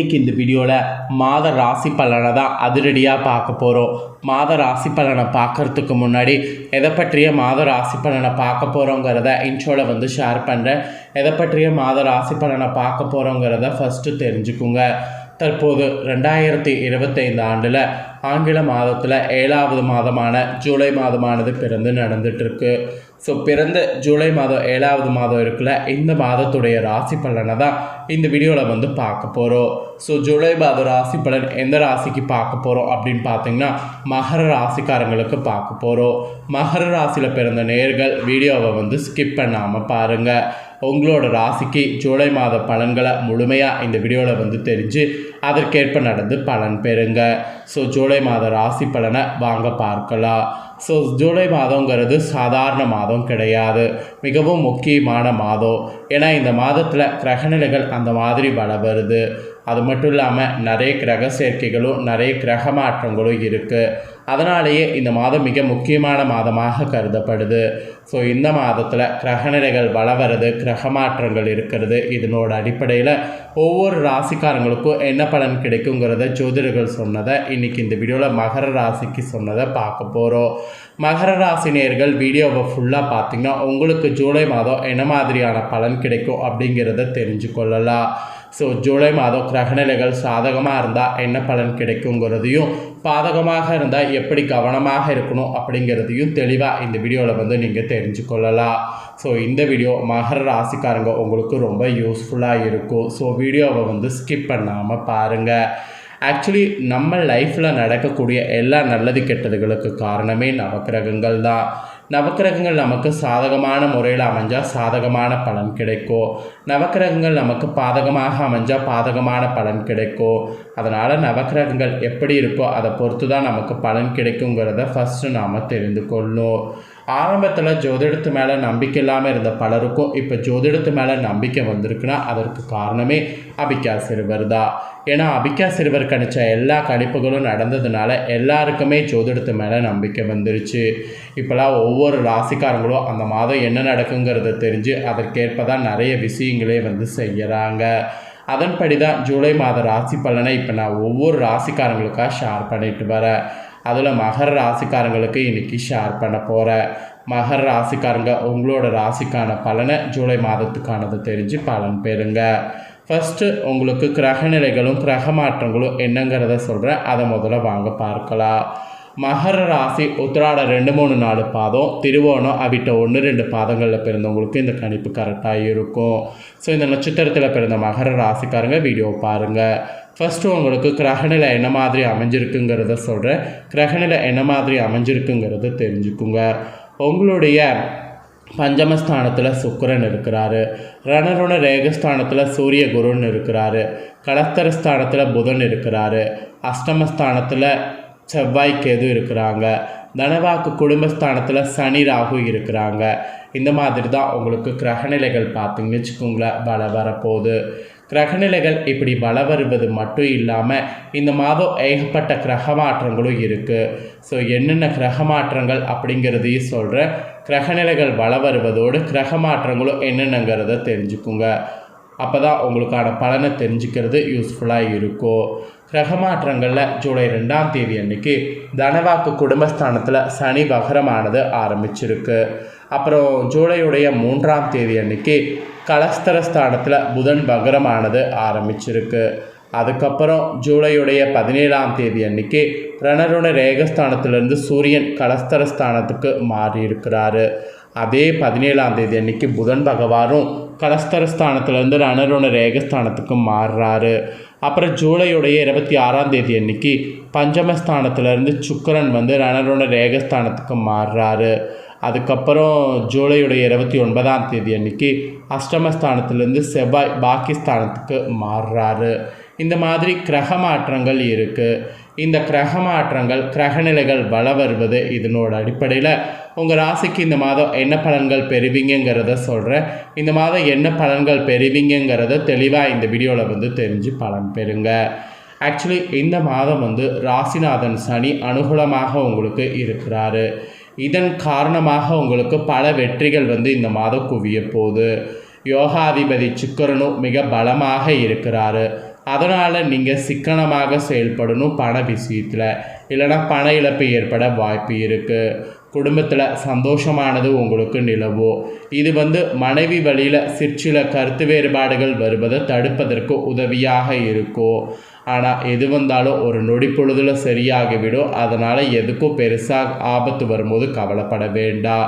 இன்னைக்கு இந்த வீடியோவில் மாத ராசி பலனை தான் அதிரடியாக பார்க்க போகிறோம் மாத ராசி பலனை பார்க்கறதுக்கு முன்னாடி எதை பற்றிய மாத ராசி பலனை பார்க்க போகிறோங்கிறத இன்ட்ரோவில் வந்து ஷேர் பண்ணுறேன் எதை பற்றிய மாத ராசி பலனை பார்க்க போகிறோங்கிறத ஃபஸ்ட்டு தெரிஞ்சுக்குங்க. தற்போது ரெண்டாயிரத்தி இருபத்தைந்து ஆண்டில் ஆங்கில மாதத்தில் ஏழாவது மாதமான ஜூலை மாதமானது பிறந்து நடந்துட்டுருக்கு. ஸோ பிறந்த ஜூலை மாதம் ஏழாவது மாதம் இருக்குல்ல இந்த மாதத்துடைய ராசி பலனை தான் இந்த வீடியோவில் வந்து பார்க்க போகிறோம் ஸோ ஜூலை மாதம் ராசி பலன் எந்த ராசிக்கு பார்க்க போகிறோம் அப்படின்னு பார்த்தீங்கன்னா மகர ராசிக்காரங்களுக்கு பார்க்க போகிறோம் மகர ராசியில் பிறந்த நேர்கள் வீடியோவை வந்து ஸ்கிப் பண்ணாமல் பாருங்கள் உங்களோட ராசிக்கு ஜூலை மாத பலன்களை முழுமையாக இந்த வீடியோவில் வந்து தெரிஞ்சு அதற்கேற்ப நடந்து பலன் பெறுங்க. ஸோ ஜூலை மாத ராசி பலனை வாங்க பார்க்கலாம். ஸோ ஜூலை மாதங்கிறது சாதாரண மாதம் கிடையாது. மிகவும் முக்கியமான மாதம். ஏன்னா இந்த மாதத்தில் கிரகநிலைகள் அந்த மாதிரி வள வருது அது மட்டும் இல்லாமல் நிறைய கிரக சேர்க்கைகளும் நிறைய கிரக மாற்றங்களும் இருக்குது அதனாலேயே இந்த மாதம் மிக முக்கியமான மாதமாக கருதப்படுது. ஸோ இந்த மாதத்தில் கிரகநிலைகள் வளவரது கிரக மாற்றங்கள் இருக்கிறது இதனோட அடிப்படையில் ஒவ்வொரு ராசிக்காரங்களுக்கும் என்ன பலன் கிடைக்குங்கிறத ஜோதிடர்கள் சொன்னதை இன்றைக்கி இந்த வீடியோவில் மகர ராசிக்கு சொன்னதை பார்க்க போகிறோம் மகர ராசினியர்கள் வீடியோவை ஃபுல்லாக பார்த்தீங்கன்னா உங்களுக்கு ஜூலை மாதம் என்ன மாதிரியான பலன் கிடைக்கும் அப்படிங்கிறத தெரிஞ்சு கொள்ளலாம். ஸோ ஜூலை மாதம் கிரகநிலைகள் சாதகமாக இருந்தால் என்ன பலன் கிடைக்குங்கிறதையும் பாதகமாக இருந்தால் எப்படி கவனமாக இருக்கணும் அப்படிங்கிறதையும் தெளிவாக இந்த வீடியோவில் வந்து நீங்கள் தெரிஞ்சு கொள்ளலாம். ஸோ இந்த வீடியோ மகர ராசிக்காரங்க உங்களுக்கு ரொம்ப யூஸ்ஃபுல்லாக இருக்கும். ஸோ வீடியோவை வந்து ஸ்கிப் பண்ணாமல் பாருங்கள் ஆக்சுவலி நம்ம லைஃப்பில் நடக்கக்கூடிய எல்லா நல்லது கெட்டதுகளுக்கு காரணமே நவக்கிரகங்கள் தான். நவக்கிரகங்கள் நமக்கு சாதகமான முறையில் அமைஞ்சால் சாதகமான பலன் கிடைக்கும் நவக்கிரகங்கள் நமக்கு பாதகமாக அமைஞ்சால் பாதகமான பலன் கிடைக்கும் அதனால் நவக்கிரகங்கள் எப்படி இருக்கோ அதை பொறுத்து தான் நமக்கு பலன் கிடைக்குங்கிறத ஃபஸ்ட்டு நாம் தெரிந்து கொள்ளணும் ஆரம்பத்தில் ஜோதிடத்து மேலே நம்பிக்கை இல்லாமல் இருந்த பலருக்கும் இப்போ ஜோதிடத்து மேலே நம்பிக்கை வந்திருக்குன்னா அதற்கு காரணமே அபிக்கா சிறுவர் தான். ஏன்னா அபிக்கா சிறுவர் கணிச்ச எல்லா கணிப்புகளும் நடந்ததுனால எல்லாருக்குமே ஜோதிடத்து மேலே நம்பிக்கை வந்துருச்சு. இப்போலாம் ஒவ்வொரு ராசிக்காரங்களும் அந்த மாதம் என்ன நடக்குங்கிறத தெரிஞ்சு அதற்கேற்ப தான் நிறைய விஷயங்களே வந்து செய்கிறாங்க அதன்படி தான் ஜூலை மாத ராசி பலனை இப்போ நான் ஒவ்வொரு ராசிக்காரங்களுக்காக ஷேர் பண்ணிட்டு வரேன். அதில் மகர ராசிக்காரங்களுக்கு இன்றைக்கி ஷேர் பண்ண போகிறேன் மகர ராசிக்காரங்க உங்களோட ராசிக்கான பலனை ஜூலை மாதத்துக்கானது தெரிஞ்சு பலன் பெறுங்க. ஃபஸ்ட்டு உங்களுக்கு கிரகநிலைகளும் கிரக மாற்றங்களும் என்னங்கிறத சொல்கிறேன் அதை முதல்ல வாங்க பார்க்கலாம். மகர ராசி உத்திராட ரெண்டு மூணு நாலு பாதம். திருவோணம் அவிட்ட ஒன்று ரெண்டு பாதங்களில் பிறந்தவங்களுக்கு இந்த கணிப்பு கரெக்டாக இருக்கும். ஸோ இந்த நட்சத்திரத்தில் பிறந்த மகர ராசிக்காரங்க வீடியோ பாருங்கள் ஃபஸ்ட்டு உங்களுக்கு கிரகநிலை என்ன மாதிரி அமைஞ்சிருக்குங்கிறத சொல்கிறேன் கிரகநிலை என்ன மாதிரி அமைஞ்சிருக்குங்கிறத தெரிஞ்சுக்குங்க. உங்களுடைய பஞ்சமஸ்தானத்தில் சுக்கரன் இருக்கிறாரு. ரணருண ரேகஸ்தானத்தில் சூரிய குருன்னு இருக்கிறாரு. கலஸ்தரஸ்தானத்தில் புதன் இருக்கிறாரு. அஷ்டமஸ்தானத்தில் செவ்வாய் கேது இருக்கிறாங்க. தனவாக்கு குடும்பஸ்தானத்தில் சனி ராகு இருக்கிறாங்க. இந்த மாதிரி தான் உங்களுக்கு கிரகநிலைகள் பார்த்தீங்கன்னு வச்சுக்கோங்களேன். வள வரப்போகுது. கிரகநிலைகள் இப்படி வள வருவது மட்டும் இல்லாமல் இந்த மாதம் ஏகப்பட்ட கிரக மாற்றங்களும் இருக்குது ஸோ என்னென்ன கிரக மாற்றங்கள் அப்படிங்கிறதையும் சொல்கிறேன் கிரகநிலைகள் வள வருவதோடு கிரக மாற்றங்களும் என்னென்னங்கிறத தெரிஞ்சுக்குங்க. அப்போ தான் உங்களுக்கான பலனை தெரிஞ்சுக்கிறது யூஸ்ஃபுல்லாக இருக்கும். கிரக மாற்றங்களில் ஜூலை ரெண்டாம் தேதி அன்னைக்கு தனவாக்கு குடும்பஸ்தானத்தில் சனி வகரமானது ஆரம்பிச்சிருக்கு. அப்புறம் ஜூலையுடைய மூன்றாம் தேதி அன்னைக்கு கலஸ்தரஸ்தானத்தில் புதன் வகரமானது ஆரம்பிச்சிருக்கு. அதுக்கப்புறம் ஜூலையுடைய பதினேழாம் தேதி அன்னைக்கு ரணருண ரேகஸ்தானத்திலிருந்து சூரியன் கலஸ்தரஸ்தானத்துக்கு மாறி இருக்கிறாரு அதே பதினேழாம் தேதி அன்னைக்கு புதன் பகவானும் கலஸ்தரஸ்தானத்திலேருந்து ரணருண ரேகஸ்தானத்துக்கு மாறுறாரு. அப்புறம் ஜூலையுடைய இருபத்தி ஆறாம் தேதி அன்னைக்கு பஞ்சமஸ்தானத்திலேருந்து சுக்கரன் வந்து ரணருண ரேகஸ்தானத்துக்கு மாறுறாரு. அதுக்கப்புறம் ஜூலையுடைய இருபத்தி ஒன்பதாம் தேதி அன்னைக்கு அஷ்டமஸ்தானத்திலேருந்து செவ்வாய் பாகிஸ்தானத்துக்கு மாறுறாரு. இந்த மாதிரி கிரக மாற்றங்கள் இருக்குது இந்த கிரக மாற்றங்கள் கிரகநிலைகள் வள வருவது இதனோட அடிப்படையில் உங்கள் ராசிக்கு இந்த மாதம் என்ன பலன்கள் பெறுவீங்கிறத சொல்கிறேன் இந்த மாதம் என்ன பலன்கள் பெறுவீங்கிறத தெளிவாக இந்த வீடியோவில் வந்து தெரிஞ்சு பலன் பெறுங்க. ஆக்சுவலி இந்த மாதம் வந்து ராசிநாதன் சனி அனுகூலமாக உங்களுக்கு இருக்கிறாரு. இதன் காரணமாக உங்களுக்கு பல வெற்றிகள் வந்து இந்த மாதம் குவிய போகுது. யோகாதிபதி சுக்கரனும் மிக பலமாக இருக்கிறாரு. அதனால் நீங்கள் சிக்கனமாக செயல்படணும் பண விஷயத்தில். இல்லைன்னா பண இழப்பு ஏற்பட வாய்ப்பு இருக்குது குடும்பத்தில் சந்தோஷமானது உங்களுக்கு நிலவோ. இது வந்து மனைவி வழியில் சிற்சில கருத்து வேறுபாடுகள் வருவதை தடுப்பதற்கு உதவியாக இருக்கும் ஆனால் எது வந்தாலும் ஒரு நொடி பொழுதில் சரியாகிவிடும். அதனால் எதுக்கும் பெருசாக ஆபத்து வரும்போது கவலைப்பட வேண்டாம்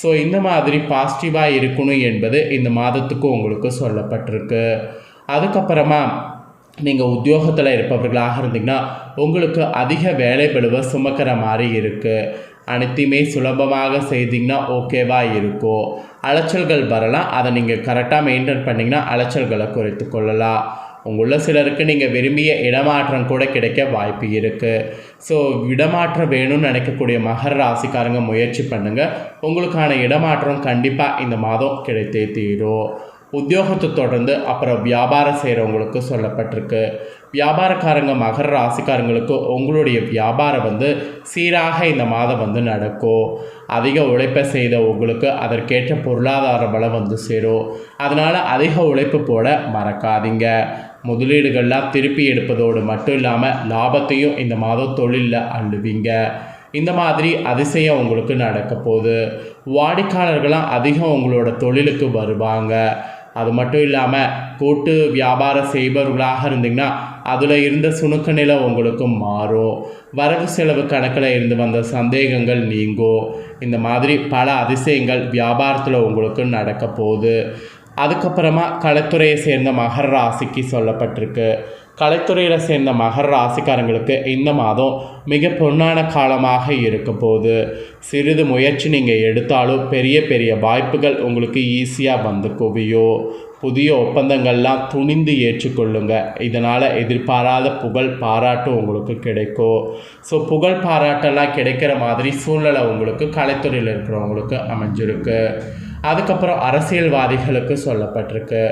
ஸோ இந்த மாதிரி பாசிட்டிவாக இருக்கணும் என்பது இந்த மாதத்துக்கு உங்களுக்கு சொல்லப்பட்டிருக்கு. அதுக்கப்புறமா நீங்கள் உத்தியோகத்தில் இருப்பவர்களாக இருந்தீங்கன்னா உங்களுக்கு அதிக வேலை பளுவை சுமக்கிற மாதிரி இருக்குது அனைத்தையுமே சுலபமாக செய்தீங்கன்னா ஓகேவா இருக்கும். அலைச்சல்கள் வரலாம். அதை நீங்கள் கரெக்டாக மெயின்டைன் பண்ணிங்கன்னா அலைச்சல்களை குறைத்து கொள்ளலாம். உங்களுள்ள சிலருக்கு நீங்கள் விரும்பிய இடமாற்றம் கூட கிடைக்க வாய்ப்பு இருக்குது ஸோ இடமாற்றம் வேணும்னு நினைக்கக்கூடிய மகர ராசிக்காரங்க முயற்சி பண்ணுங்கள் உங்களுக்கான இடமாற்றம் கண்டிப்பாக இந்த மாதம் கிடைத்தே தீரும். உத்தியோகத்தை தொடர்ந்து அப்புறம் வியாபாரம் செய்கிறவங்களுக்கு சொல்லப்பட்டிருக்கு. வியாபாரக்காரங்க மகர ராசிக்காரங்களுக்கு உங்களுடைய வியாபாரம் வந்து சீராக இந்த மாதம் வந்து நடக்கும். அதிக உழைப்பை செய்த உங்களுக்கு அதற்கேற்ற பொருளாதார பலம் வந்து சேரும். அதனால் அதிக உழைப்பு போட மறக்காதீங்க. முதலீடுகள்லாம் திருப்பி எடுப்பதோடு மட்டும் இல்லாமல் லாபத்தையும் இந்த மாதம் தொழிலில் அள்ளுவீங்க. இந்த மாதிரி அதிசயம் உங்களுக்கு நடக்க போகுது. வாடிக்கையாளர்களாம் அதிகம் உங்களோட தொழிலுக்கு வருவாங்க. அது மட்டும் இல்லாமல் கூட்டு வியாபாரம் செய்பவர்களாக இருந்தீங்கன்னா அதில் இருந்த சுணுக்க நிலை உங்களுக்கு மாறும். வரவு செலவு கணக்கில் இருந்து வந்த சந்தேகங்கள் நீங்கும். இந்த மாதிரி பல அதிசயங்கள் வியாபாரத்தில் உங்களுக்கு நடக்க போகுது. அதுக்கப்புறமா கலைத்துறையை சேர்ந்த மகர ராசிக்கு சொல்லப்பட்டிருக்கு. கலைத்துறையில் சேர்ந்த மகர ராசிக்காரங்களுக்கு இந்த மாதம் மிக பொன்னான காலமாக இருக்க போது சிறிது முயற்சி நீங்கள் எடுத்தாலும் பெரிய பெரிய வாய்ப்புகள் உங்களுக்கு ஈஸியாக வந்து குவியும் புதிய ஒப்பந்தங்கள்லாம் துணிந்து ஏற்றுக்கொள்ளுங்க. இதனால் எதிர்பாராத புகழ் பாராட்டும் உங்களுக்கு கிடைக்கும் ஸோ புகழ் பாராட்டெல்லாம் கிடைக்கிற மாதிரி சூழ்நிலை உங்களுக்கு கலைத்துறையில் இருக்கிறவங்களுக்கு அமைஞ்சிருக்கு. அதுக்கப்புறம் அரசியல்வாதிகளுக்கு சொல்லப்பட்டிருக்கு.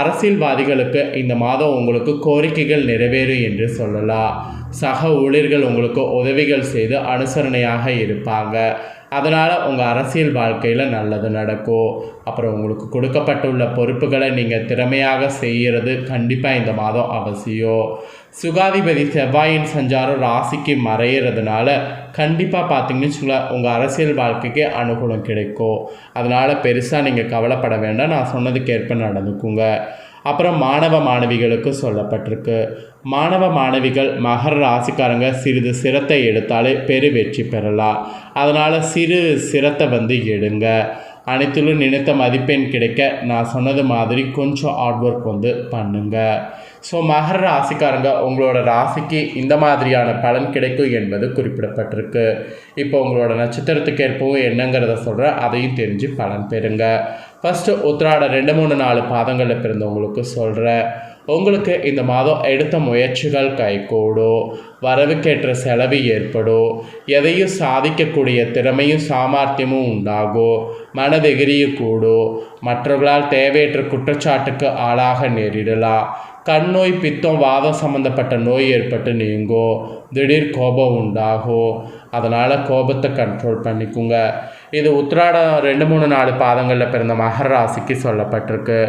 அரசியல்வாதிகளுக்கு இந்த மாதம் உங்களுக்கு கோரிக்கைகள் நிறைவேறும் என்று சொல்லலாம். சக ஊழியர்கள் உங்களுக்கு உதவிகள் செய்து அனுசரணையாக இருப்பாங்க. அதனால் உங்கள் அரசியல் வாழ்க்கையில் நல்லது நடக்கும். அப்புறம் உங்களுக்கு கொடுக்கப்பட்டுள்ள பொறுப்புகளை நீங்கள் திறமையாக செய்கிறது கண்டிப்பாக இந்த மாதம் அவசியம். சுகாதிபதி செவ்வாயின் சஞ்சாரம் ராசிக்கு மறையிறதுனால கண்டிப்பாக பார்த்தீங்கன்னு சொல்ல உங்கள் அரசியல் வாழ்க்கைக்கு அனுகூலம் கிடைக்கும். அதனால் பெருசாக நீங்கள் கவலைப்பட வேண்டாம். நான் சொன்னதுக்கேற்ப நடந்துக்குங்க. அப்புறம் மாணவ மாணவிகளுக்கு சொல்லப்பட்டிருக்கு. மாணவ மாணவிகள் மகர ராசிக்காரங்க சிறிது சிரத்தை எடுத்தாலே பெரு வெற்றி பெறலாம். அதனால் சிறு சிரத்தை வந்து எடுங்க. அனைத்திலும் நினைத்த மதிப்பெண் கிடைக்க நான் சொன்னது மாதிரி கொஞ்சம் ஹார்ட் ஒர்க் வந்து பண்ணுங்கள் ஸோ மகர ராசிக்காரங்க உங்களோட ராசிக்கு இந்த மாதிரியான பலன் கிடைக்கும் என்பது குறிப்பிடப்பட்டிருக்கு. இப்போ உங்களோட நட்சத்திரத்துக்கு ஏற்பவும் என்னங்கிறத சொல்கிறேன் அதையும் தெரிஞ்சு பலன் பெறுங்க. ஃபஸ்ட்டு உத்திராட ரெண்டு மூணு நாலு பாதங்களில் பிறந்தவங்களுக்கு சொல்கிறேன் உங்களுக்கு இந்த மாதம் எடுத்த முயற்சிகள் கைகூடும் வரவுக்கேற்ற செலவு ஏற்படும் எதையும் சாதிக்கக்கூடிய திறமையும் சாமர்த்தியமும் உண்டாகும் மனதெகிரியும் கூடும் மற்றவர்களால் தேவையற்ற குற்றச்சாட்டுக்கு ஆளாக நேரிடலாம் கண் நோய் பித்தம் வாதம் சம்மந்தப்பட்ட நோய் ஏற்பட்டு நீங்கும் திடீர் கோபம் உண்டாகும் அதனால் கோபத்தை கண்ட்ரோல் பண்ணிக்கோங்க. இது உத்திராடம் ரெண்டு மூணு நாலு பாதங்களில் பிறந்த மகர ராசிக்கு சொல்லப்பட்டிருக்கு.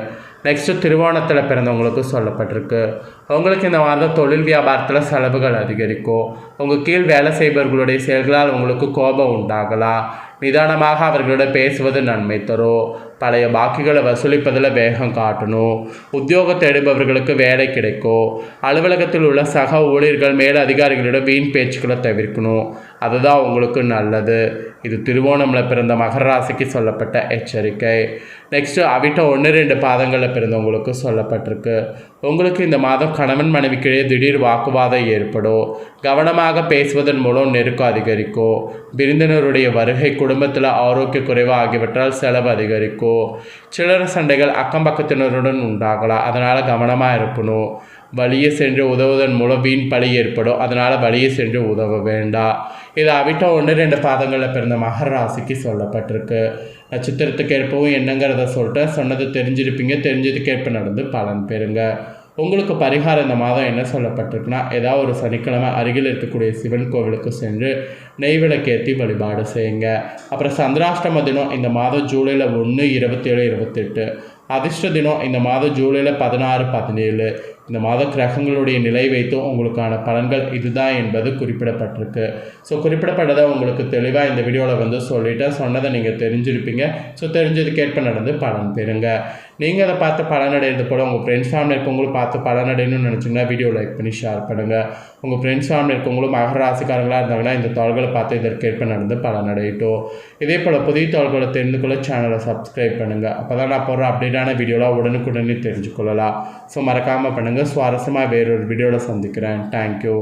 நெக்ஸ்ட்டு திருவோணத்தில் பிறந்தவங்களுக்கு சொல்லப்பட்டிருக்கு. உங்களுக்கு இந்த வாரம் தொழில் வியாபாரத்தில் செலவுகள் அதிகரிக்கும். உங்கள் கீழ் வேலை செய்பவர்களுடைய செயல்களால் உங்களுக்கு கோபம் உண்டாகலாம். நிதானமாக அவர்களோட பேசுவது நன்மை தரும். பழைய பாக்கிகளை வசூலிப்பதில் வேகம் காட்டணும். உத்தியோக தேடுபவர்களுக்கு வேலை கிடைக்கும். அலுவலகத்தில் உள்ள சக ஊழியர்கள் மேல் அதிகாரிகளிடம் வீண் பேச்சுக்களை தவிர்க்கணும். அதுதான் உங்களுக்கு நல்லது. இது திருவோணமில் பிறந்த மகர ராசிக்கு சொல்லப்பட்ட எச்சரிக்கை. நெக்ஸ்ட்டு அவிட்ட ஒன்று ரெண்டு பாதங்களில் பிறந்தவங்களுக்கு சொல்லப்பட்டிருக்கு. உங்களுக்கு இந்த மாதம் கணவன் மனைவிக்கிடையே திடீர் வாக்குவாதம் ஏற்படும். கவனமாக பேசுவதன் மூலம் நெருக்கம் அதிகரிக்கும். விருந்தினருடைய வருகை குடும்பத்தில் ஆரோக்கிய குறைவு ஆகியவற்றால் செலவு அதிகரிக்கும். சில்லறை சண்டைகள் அக்கம் பக்கத்தினருடன் உண்டாகலாம் அதனால் கவனமாக இருக்கணும் வழியே சென்று உதவுவதன் மூலம் வீண் பழி ஏற்படும் அதனால் வழியே சென்று உதவ வேண்டாம் இது அவிட்ட ஒன்று ரெண்டு பாதங்களில் பிறந்த மகர ராசிக்கு சொல்லப்பட்டிருக்கு நட்சத்திரத்துக்கு ஏற்பவும் என்னங்கிறத சொல்லிட்டு சொன்னது தெரிஞ்சிருப்பீங்க தெரிஞ்சதுக்கேற்ப நடந்து பலன் பெறுங்க உங்களுக்கு பரிகாரம் இந்த மாதம் என்ன சொல்லப்பட்டிருக்குன்னா ஏதாவது ஒரு சனிக்கிழமை அருகில் இருக்கக்கூடிய சிவன் கோவிலுக்கு சென்று நெய்விளக்கேற்றி வழிபாடு செய்யுங்க. அப்புறம் சந்திராஷ்டம தினம் இந்த மாதம் ஜூலையில் ஒன்று இருபத்தேழு இருபத்தெட்டு. அதிர்ஷ்ட தினம் இந்த மாதம் ஜூலையில் பதினாறு பதினேழு. இந்த மாத கிரகங்களுடைய நிலை வைத்தும் உங்களுக்கான பலன்கள் இதுதான் என்பது குறிப்பிடப்பட்டிருக்கு. ஸோ குறிப்பிடப்பட்டதை உங்களுக்கு தெளிவாக இந்த வீடியோவில் வந்து சொல்லிவிட்டேன் சொன்னதை நீங்கள் தெரிஞ்சிருப்பீங்க. ஸோ தெரிஞ்சதுக்கேற்ப நடந்து பலன் பெறுங்க. நீங்கள் அதை பார்த்து பலனடைகிறது போல் உங்கள் ஃப்ரெண்ட்ஸ் ஃபேமிலி இருக்கவங்களும் பார்த்து பலனடையணும்னு நினச்சிங்கன்னா வீடியோ லைக் பண்ணி ஷேர் பண்ணுங்கள் உங்கள் ஃப்ரெண்ட்ஸ் ஃபேமிலி இருக்கவங்களும் மகர ராசிக்காரங்களாக இருந்தாங்கன்னா இந்த தாள்களை பார்த்து இதற்கேற்ப நடந்து பலனடையட்டும். இதே போல் புதிய தாள்களை தெரிந்து கொள்ள சேனலை சப்ஸ்கிரைப் பண்ணுங்கள் அப்போ தான் நான் போகிற அப்டேட்டான வீடியோலாம் உடனுக்குடனே தெரிஞ்சுக்கொள்ளலாம். ஸோ மறக்காமல் பண்ணுங்கள் சுவாரஸ்யமாக வேறொரு வீடியோவில் சந்திக்கிறேன் தேங்க்யூ